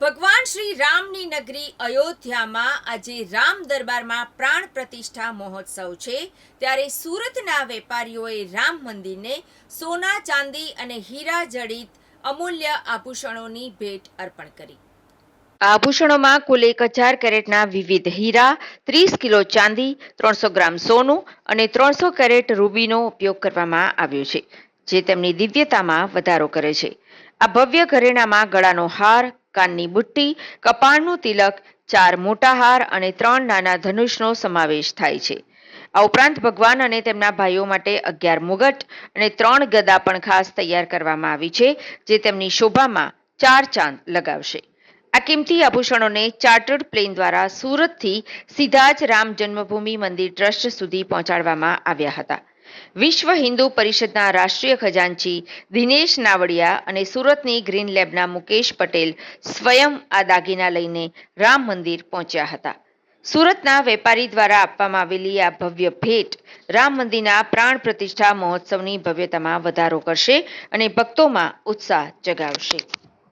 ભગવાન શ્રી રામની નગરી અયોધ્યામાં આજે રામ દરબારમાં પ્રાણ પ્રતિષ્ઠા મહોત્સવ છે. ત્યારે સુરતના વેપારીઓએ રામ મંદિરને સોના, ચાંદી અને હીરા જડિત અમૂલ્ય આભૂષણોની ભેટ અર્પણ કરી. આભૂષણોમાં કુલ એક હજાર કેરેટના વિવિધ હીરા, ત્રીસ કિલો ચાંદી, ત્રણસો ગ્રામ સોનું અને ત્રણસો કેરેટ રૂબીનો ઉપયોગ કરવામાં આવ્યો છે, જે તેમની દિવ્યતામાં વધારો કરે છે. આ ભવ્ય ઘરેણામાં ગળાનો હાર કાનની બુટ્ટી, કપાળનું તિલક, ચાર મોટા હાર અને ત્રણ નાના ધનુષનો સમાવેશ થાય છે. આ ઉપરાંત ભગવાન અને તેમના ભાઈઓ માટે અગિયાર મુગટ અને ત્રણ ગદા પણ ખાસ તૈયાર કરવામાં આવી છે, જે તેમની શોભામાં ચાર ચાંદ લગાવશે. આ કિંમતી આભૂષણોને ચાર્ટર્ડ પ્લેન દ્વારા સુરતથી સીધા જ રામ જન્મભૂમિ મંદિર ટ્રસ્ટ સુધી પહોંચાડવામાં આવ્યા હતા. વિશ્વ હિન્દુ પરિષદના રાષ્ટ્રીય ખજાનચી દિનેશ નાવડિયા અને સુરતની ગ્રીન લેબના મુકેશ પટેલ સ્વયં આ દાગીના લઈને રામ મંદિર પહોંચ્યા હતા. સુરતના વેપારી દ્વારા આપવામાં આવેલી આ ભવ્ય ભેટ રામ મંદિરના પ્રાણ પ્રતિષ્ઠા મહોત્સવની ભવ્યતામાં વધારો કરશે અને ભક્તોમાં ઉત્સાહ જગાવશે.